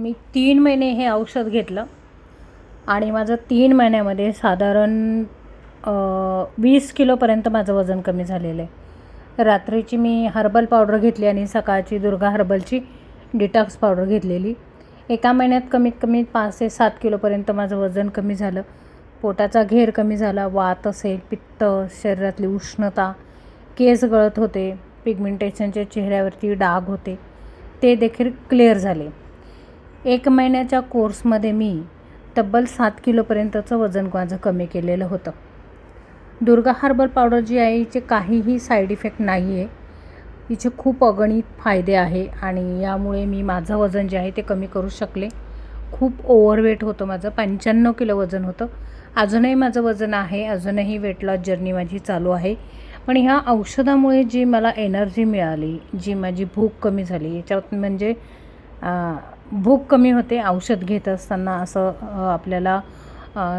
मी तीन महिने हे औषध घेतलं. आणि माझं तीन महिन्यामध्ये साधारण वीस किलोपर्यंत माझं वजन कमी झालेलं आहे. रात्रीची मी हर्बल पावडर घेतली आणि सकाळची दुर्गा हर्बलची डिटॉक्स पावडर घेतलेली. एका महिन्यात कमीत कमी पाच ते सात किलोपर्यंत माझं वजन कमी झालं. पोटाचा घेर कमी झाला वात असेल पित्त शरीरातली उष्णता केस गळत होते पिगमेंटेशनच्या चेहऱ्यावरती डाग होते ते देखील क्लिअर झाले. एक महिन्याच्या कोर्समध्ये मी तब्बल सात किलोपर्यंतचं वजन माझं कमी केलेलं होतं. दुर्गा हर्बल पावडर जी आहे हिचे काहीही साईड इफेक्ट नाही आहे हिचे खूप अगणित फायदे आहे आणि यामुळे मी माझं वजन जे आहे ते कमी करू शकले. खूप ओव्हरवेट होतं माझं पंच्याण्णव किलो वजन होतं. अजूनही माझं वजन आहे अजूनही वेट लॉस जर्नी माझी चालू आहे. पण ह्या औषधामुळे जी मला एनर्जी मिळाली जी माझी भूक कमी झाली याच्यात म्हणजे भूक कमी होते औषध घेत असताना असं आपल्याला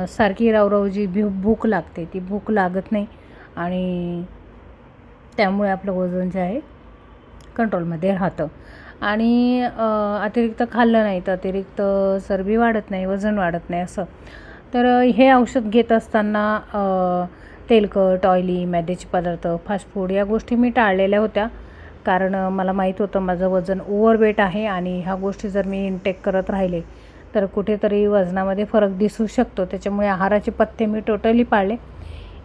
सारखी रावराव जी भू भूक लागते ती भूक लागत नाही. आणि त्यामुळे आपलं वजन जे आहे कंट्रोलमध्ये राहतं. आणि अतिरिक्त खाल्लं नाही तर अतिरिक्त चरबी वाढत नाही वजन वाढत नाही असं. तर हे औषध घेत असताना तेलकट ऑइली मैद्याचे पदार्थ फास्ट फूड या गोष्टी मी टाळलेल्या होत्या. कारण मला माहीत होतं माझं वजन ओव्हरवेट आहे आणि ह्या गोष्टी जर मी इनटेक करत राहिले तर कुठेतरी वजनामध्ये फरक दिसू शकतो. त्याच्यामुळे आहाराचे पथ्य मी टोटली पाळले.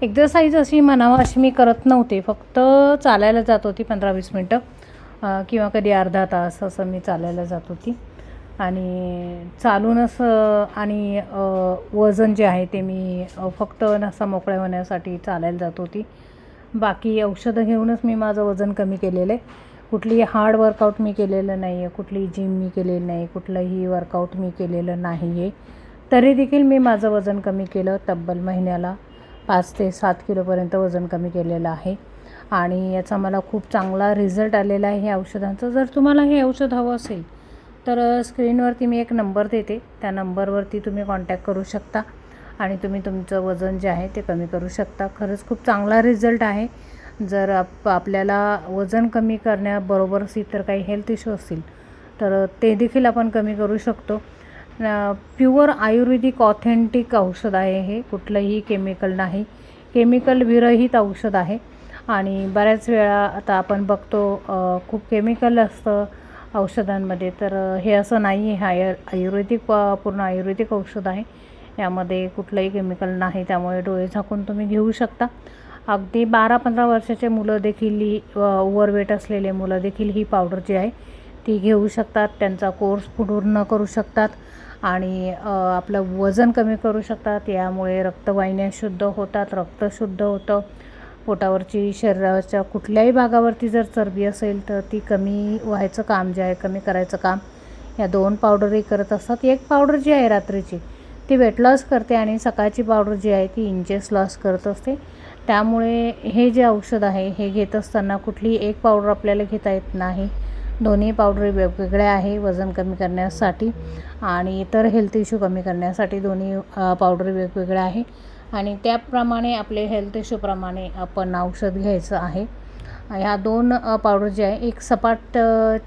एक्झरसाईज अशी म्हणावं अशी मी करत नव्हते. फक्त चालायला जात होती पंधरा वीस मिनटं किंवा कधी अर्धा तास असं मी चालायला जात होती. आणि चालूनच आणि वजन जे आहे ते मी फक्त नसा मोकळ्या होण्यासाठी चालायला जात होती. बाकी औषधं घेऊनच मी माझं वजन कमी केलेलं आहे. कुठलीही हार्ड वर्कआउट मी केलेलं नाही आहे. कुठली जिम मी केलेली नाही कुठलंही वर्कआउट मी केलेलं नाही आहे. तरी देखील मी माझं वजन कमी केलं. तब्बल महिन्याला पाच ते सात किलोपर्यंत वजन कमी केलेलं आहे. आणि याचा मला खूप चांगला रिझल्ट आलेला आहे. हे औषधांचं. जर तुम्हाला हे औषध हवं असेल तर स्क्रीनवरती मी एक नंबर देते. त्या नंबरवरती तुम्ही कॉन्टॅक्ट करू शकता. आणि तुम्ही तुमचं वजन जे आहे ते कमी करू शकता. खरंच खूप चांगला रिझल्ट आहे. जर आप आपल्याला वजन कमी करण्याबरोबरच इतर काही हेल्थ इश्यू असतील तर ते देखील आपण कमी करू शकतो. प्युअर आयुर्वेदिक ऑथेंटिक औषध आहे हे. कुठलंही केमिकल नाही. केमिकल विरहित औषध आहे. आणि बऱ्याच वेळा आता आपण बघतो खूप केमिकल असतं औषधांमध्ये. तर हे असं नाही आहे आय आयुर्वेदिक पूर्ण आयुर्वेदिक औषध आहे. यामध्ये कुठलंही केमिकल नाही त्यामुळे डोळे झाकून तुम्ही घेऊ शकता. अगदी बारा पंधरा वर्षाचे मुलं देखील ही असलेले मुलं देखील ही पावडर जी आहे ती घेऊ शकतात. त्यांचा कोर्स पूर्ण करू शकतात आणि आपलं वजन कमी करू शकतात. यामुळे रक्तवाहिन्या शुद्ध होतात रक्त शुद्ध होतं. पोटावरची शरीराच्या कुठल्याही भागावरती जर चरबी असेल तर ती कमी व्हायचं काम जे आहे कमी करायचं काम. या दोन पावडरही करत असतात. एक पावडर जी आहे रात्रीची ती वेट लॉस करते आणि सकाळची पावडर जी आहे ती इंचेस लॉस करत असते. त्यामुळे हे जे औषध आहे हे घेत असताना कुठलीही एक पावडर आपल्याला घेता येत नाही. दोन्ही पावडर वेगवेगळ्या आहे वजन कमी करण्यासाठी आणि इतर हेल्थ इश्यू कमी करण्यासाठी दोन्ही पावडर वेगवेगळ्या आहे. आणि त्याप्रमाणे आपले हेल्थ इश्यूप्रमाणे आपण औषध घ्यायचं आहे. ह्या दोन पावडर जे आहे एक सपाट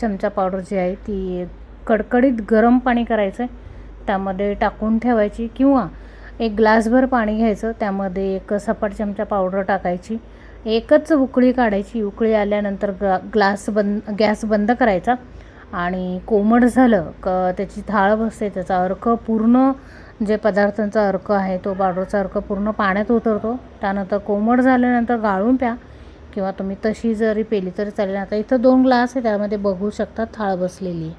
चमचा पावडर जी आहे ती कडकडीत गरम पाणी करायचं आहे त्यामध्ये टाकून ठेवायची किंवा एक ग्लासभर पाणी घ्यायचं त्यामध्ये एक सपाट चमचा पावडर टाकायची एकच उकळी काढायची. उकळी आल्यानंतर ग्ला ग्लास बंद गॅस बंद करायचा आणि कोमट झालं क त्याची थाळ बसते त्याचा अर्क पूर्ण जे पदार्थांचा अर्क आहे तो पावडरचा अर्क पूर्ण पाण्यात उतरतो. त्यानंतर कोमट झाल्यानंतर गाळून प्या किंवा तुम्ही तशी जरी पेली तरी चालेल. आता इथं दोन ग्लास आहे त्यामध्ये बघू शकता थाळ बसलेली आहे.